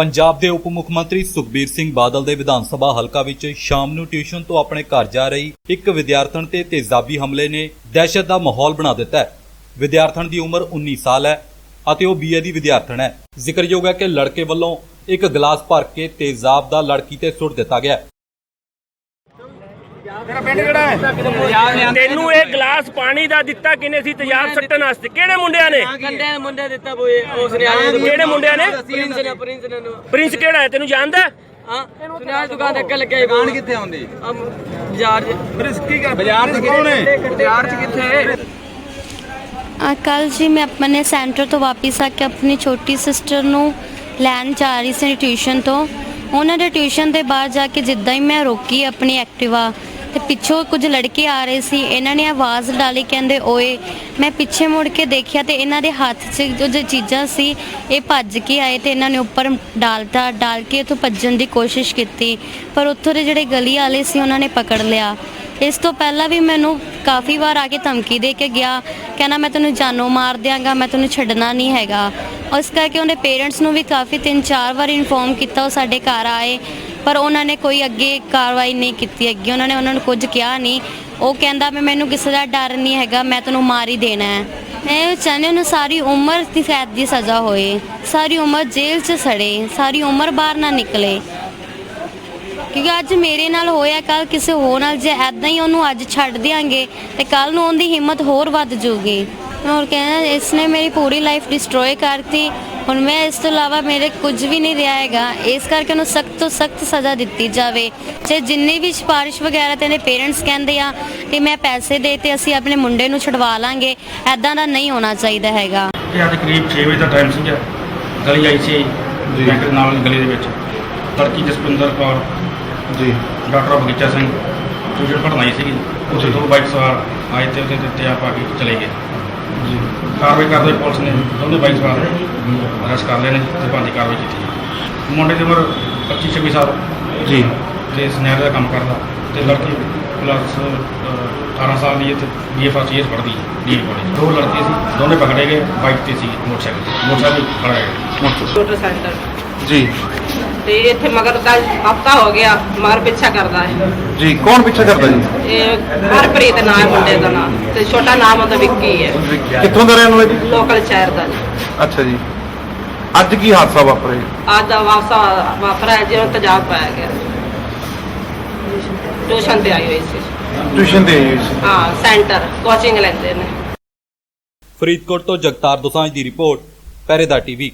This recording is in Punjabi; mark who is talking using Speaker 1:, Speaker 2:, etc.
Speaker 1: ਪੰਜਾਬ ਦੇ ਉਪ ਮੁੱਖ ਮੰਤਰੀ ਸੁਖਬੀਰ ਸਿੰਘ ਬਾਦਲ ਦੇ ਵਿਧਾਨ ਸਭਾ ਹਲਕਾ ਵਿੱਚ ਸ਼ਾਮ ਨੂੰ ਟਿਊਸ਼ਨ ਤੋਂ ਆਪਣੇ ਘਰ ਜਾ ਰਹੀ ਇੱਕ ਵਿਦਿਆਰਥਣ ਤੇ ਤੇਜ਼ਾਬੀ ਹਮਲੇ ਨੇ ਦਹਿਸ਼ਤ ਦਾ ਮਾਹੌਲ ਬਣਾ ਦਿੱਤਾ ਹੈ। ਵਿਦਿਆਰਥਣ ਦੀ ਉਮਰ 19 ਸਾਲ ਹੈ ਅਤੇ ਉਹ ਬੀਏ ਦੀ ਵਿਦਿਆਰਥਣ ਹੈ। ਜ਼ਿਕਰਯੋਗ ਹੈ ਕਿ ਲੜਕੇ ਵੱਲੋਂ ਇੱਕ ਗਲਾਸ ਭਰ ਕੇ ਤੇਜ਼ਾਬ ਦਾ ਲੜਕੀ ਤੇ ਸੁੱਟ ਦਿੱਤਾ ਗਿਆ ਹੈ।
Speaker 2: ਤੈਨੂੰ ਇਹ ਗਲਾਸ ਪਾਣੀ ਦਾ ਦਿੱਤਾ ਕਿਨੇ ਸੀ ਤੇਜ਼ਾਬ ਸੱਟਣ ਵਾਸਤੇ? ਕਿਹੜੇ ਮੁੰਡਿਆਂ ਨੇ?
Speaker 3: ਕੰਡੇ ਮੁੰਡੇ ਦਿੱਤਾ ਬੋਏ ਉਸ ਨੇ ਆਏ
Speaker 2: ਕਿਹੜੇ ਮੁੰਡਿਆਂ ਨੇ?
Speaker 3: ਪ੍ਰਿੰਸ ਨੇ ਪ੍ਰਿੰਸ ਨੇ ਨੂੰ।
Speaker 2: ਪ੍ਰਿੰਸ ਕਿਹੜਾ ਹੈ? ਤੈਨੂੰ ਜਾਣਦਾ ਹੈ?
Speaker 3: ਸੁਨਿਆਰ ਦੁਕਾਨ ਦੇ ਅੱਗੇ ਲੱਗਿਆ ਦੁਕਾਨ ਕਿੱਥੇ ਆਉਂਦੀ ਬਾਜ਼ਾਰ 'ਚ। ਬਾਜ਼ਾਰ 'ਚ ਕੌਣ ਹੈ? ਬਾਜ਼ਾਰ 'ਚ ਕਿੱਥੇ?
Speaker 4: ਕੱਲ ਜੀ ਮੈਂ ਆਪਣੇ ਸੈਂਟਰ ਤੋਂ ਵਾਪਸ ਆ ਕੇ ਆਪਣੀ ਛੋਟੀ ਸਿਸਟਰ ਨੂੰ ਲੈਣ ਜਾ ਰਹੀ ਸੀ ਟਿਊਸ਼ਨ ਤੋਂ। ਉਹਨਾਂ ਦੇ ਟਿਊਸ਼ਨ ਦੇ ਬਾਹਰ ਜਾ ਕੇ ਜਿੱਦਾਂ ਹੀ ਮੈਂ ਰੋਕੀ ਆਪਣੀ ਐਕਟਿਵਾ ਤੇ ਪਿੱਛੋਂ ਕੁਝ ਲੜਕੇ ਆ ਰਹੇ ਸੀ। ਇਹਨਾਂ ਨੇ ਆਵਾਜ਼ ਡਾਲੀ, ਕਹਿੰਦੇ, ਓਏ, ਮੈਂ ਪਿੱਛੇ ਮੁੜ ਕੇ ਦੇਖਿਆ ਤੇ ਇਹਨਾਂ ਦੇ ਹੱਥ 'ਚ ਜੋ ਜੋ ਚੀਜ਼ਾਂ ਸੀ, ਇਹ ਭੱਜ ਕੇ ਆਏ ਤੇ ਇਹਨਾਂ ਨੇ ਉੱਪਰ ਡਾਲਤਾ, ਡਾਲ ਕੇ ਉੱਥੋਂ ਭੱਜਣ ਦੀ ਕੋਸ਼ਿਸ਼ ਕੀਤੀ। ਪਰ ਉੱਥੋਂ ਦੇ ਜਿਹੜੇ ਗਲੀ ਵਾਲੇ ਸੀ, ਉਹਨਾਂ ਨੇ ਪਕੜ ਲਿਆ। ਇਸ ਤੋਂ ਪਹਿਲਾਂ ਵੀ ਮੈਨੂੰ ਕਾਫੀ ਵਾਰ ਆ ਕੇ ਧਮਕੀ ਦੇ ਕੇ ਗਿਆ, ਕਹਿੰਦਾ, ਮੈਂ ਤੈਨੂੰ ਜਾਨੋਂ ਮਾਰ ਦਿਆਂਗਾ, ਮੈਂ ਤੈਨੂੰ ਛੱਡਣਾ ਨਹੀਂ ਹੈਗਾ। ਉਸ ਕਰਕੇ ਉਹਦੇ ਪੇਰੈਂਟਸ ਨੂੰ ਵੀ ਕਾਫੀ ਤਿੰਨ ਚਾਰ ਵਾਰ ਇਨਫੋਰਮ ਕੀਤਾ, ਉਹ ਸਾਡੇ ਘਰ ਆਏ, ਪਰ ਉਹਨਾਂ ਨੇ ਕੋਈ ਅੱਗੇ ਕਾਰਵਾਈ ਨਹੀਂ ਕੀਤੀ ਅੱਗੇ ਉਹਨਾਂ ਨੇ ਉਹਨਾਂ ਨੂੰ ਕੁਝ ਕਿਹਾ ਨਹੀਂ। ਉਹ ਕਹਿੰਦਾ ਮੈਂ ਮੈਨੂੰ ਕਿਸੇ ਦਾ ਡਰ ਨਹੀਂ ਹੈਗਾ, ਮੈਂ ਤੈਨੂੰ ਮਾਰ ਹੀ ਦੇਣਾ ਹੈ। ਮੈਂ ਚਾਹੁੰਦੀ ਉਹਨੂੰ ਸਾਰੀ ਉਮਰ ਦੀ ਕੈਦ ਦੀ ਸਜ਼ਾ ਹੋਏ, ਸਾਰੀ ਉਮਰ ਜੇਲ੍ਹ 'ਚ ਸੜੇ, ਸਾਰੀ ਉਮਰ ਬਾਹਰ ਨਾ ਨਿਕਲੇ। ਕਿਉਂਕਿ ਅੱਜ ਮੇਰੇ ਨਾਲ ਹੋਇਆ ਕੱਲ ਕਿਸੇ ਹੋਰ ਨਾਲ, ਜੇ ਐਦਾਂ ਹੀ ਉਹਨੂੰ ਅੱਜ ਛੱਡ ਦਿਆਂਗੇ, ਤੇ ਕੱਲ ਨੂੰ ਉਹਦੀ ਹਿੰਮਤ ਹੋਰ ਵੱਧ ਜੂਗੀ ਕਹਿੰਦਾ ਇਸ ਨੇ ਮੇਰੀ ਪੂਰੀ ਲਾਈਫ ਡਿਸਟਰੋਏ ਕਰਤੀ। ਹੁਣ ਮੈਂ ਇਸ ਤੋਂ ਇਲਾਵਾ ਮੇਰੇ ਕੁਝ ਵੀ ਨਹੀਂ ਰਿਹਾ ਹੈਗਾ। ਇਸ ਕਰਕੇ ਉਹਨੂੰ ਸਖਤ ਤੋਂ ਸਖਤ ਸਜ਼ਾ ਦਿੱਤੀ ਜਾਵੇ। ਜੇ ਜਿੰਨੀ ਵੀ ਸਿਫਾਰਿਸ਼ ਵਗੈਰਾ ਤੇ ਇਹਦੇ ਪੇਰੈਂਟਸ ਕਹਿੰਦੇ ਆ ਕਿ ਮੈਂ ਪੈਸੇ ਦੇ ਤੇ ਅਸੀਂ ਆਪਣੇ ਮੁੰਡੇ ਨੂੰ ਛਡਵਾ ਲਾਂਗੇ ਐਦਾਂ ਦਾ ਨਹੀਂ ਹੋਣਾ ਚਾਹੀਦਾ ਹੈਗਾ।
Speaker 5: ਇਹ ਅੱਜ ਕਰੀਬ 6 ਵਜੇ ਦਾ ਟਾਈਮ ਸੀਗਾ। ਗਲੀ ਆਈ ਸੀ ਬੈਂਕ ਦੇ ਨਾਲ ਗਲੀ ਦੇ ਵਿੱਚ। ਲੜਕੀ ਜਸਪਿੰਦਰ ਕੌਰ
Speaker 6: ਜੀ।
Speaker 5: ਡਾਕਟਰ ਬਗੀਚਾ ਸਿੰਘ ਟਿਊਸ਼ਨ ਪੜ੍ਹਨ ਆਈ ਸੀਗੀ ਉੱਥੇ ਦੋ ਬਾਈਕ ਸਵਾਰ ਆਏ ਤੇ ਉਹਦੇ ਉੱਤੇ ਆ ਪਾ ਕੇ ਚਲੇ ਗਏ। ਕਾਰਵਾਈ ਕਰਦੇ ਪੁਲਿਸ ਨੇ ਦੋਨੇ ਬਾਈਕ ਸਵਾਰ ਅਰੈਸਟ ਕਰ ਲਏ ਨੇ ਤੇ ਬੰਦੀ ਕਾਰਵਾਈ ਕੀਤੀ ਮੁੰਡੇ ਦੀ ਉਮਰ 25 26 ਸਾਲ।
Speaker 6: ਜੀ।
Speaker 5: ਤੇ ਸਨੈਰ ਦਾ ਕੰਮ ਕਰਦਾ। ਤੇ ਲੜਕੀ ਪਲੱਸ 18 ਸਾਲ ਦੀ ਹੈ ਤੇ ਬੀਏ ਫਸਟ ਈਅਰ ਪੜ੍ਹਦੀ ਹੈ ਡੀਏ ਕਾਲਜ ਦੋ ਲੜਕੇ ਸੀ ਦੋਨੇ ਪਕੜੇ ਗਏ ਬਾਈਕ ਤੇ ਸੀ ਮੋਟਰਸਾਈਕਲ ਤੇ। ਮੋਟਰਸਾਈਕਲ ਖੜਾ ਹੈ
Speaker 7: ਛੋਟਾ ਸੈਂਟਰ
Speaker 6: ਜੀ।
Speaker 7: ਤੇ ਇੱਥੇ ਮਗਰ ਦਾ ਹਫਤਾ ਹੋ ਗਿਆ ਮਗਰ ਪਿੱਛਾ ਕਰਦਾ ਹੈ
Speaker 6: ਜੀ ਕੌਣ ਪਿੱਛੇ ਕਰਦਾ ਜੀ?
Speaker 7: ਇਹ ਹਰਪ੍ਰੀਤ ਨਾਮ ਹੈ ਮੁੰਡੇ ਦਾ ਨਾਮ ਤੇ ਛੋਟਾ ਨਾਮ ਉਹਦਾ ਵਿੱਕੀ ਹੈ।
Speaker 6: ਕਿੱਥੋਂ ਦਾ ਰਹਿਣ ਵਾਲਾ ਜੀ?
Speaker 7: ਲੋਕਲ ਸ਼ਹਿਰ ਦਾ ਜੀ।
Speaker 6: ਅੱਛਾ ਜੀ। ਅੱਜ ਕੀ ਹਾਦਸਾ ਵਾਪਰਿਆ
Speaker 7: ਅੱਜ ਦਾ ਵਾਸਾ ਵਾਪਰਾ ਹੈ ਜਿਉਂ ਤਜਾਬ ਪਾਇਆ ਗਿਆ। ਟਿਊਸ਼ਨ ਤੇ ਆਈ ਹੋਈ ਸੀ।
Speaker 6: ਟਿਊਸ਼ਨ ਤੇ ਆਈ ਹੋਈ ਸੀ।
Speaker 7: ਹਾਂ ਸੈਂਟਰ ਕੋਚਿੰਗ ਲੈਂਦੇ ਨੇ।
Speaker 1: ਫਰੀਦਕੋਟ ਤੋਂ ਜਗਤਾਰ ਦੋਸਾਂਝ ਦੀ ਰਿਪੋਰਟ ਪਹਿਰੇਦਾਰ ਟੀਵੀ।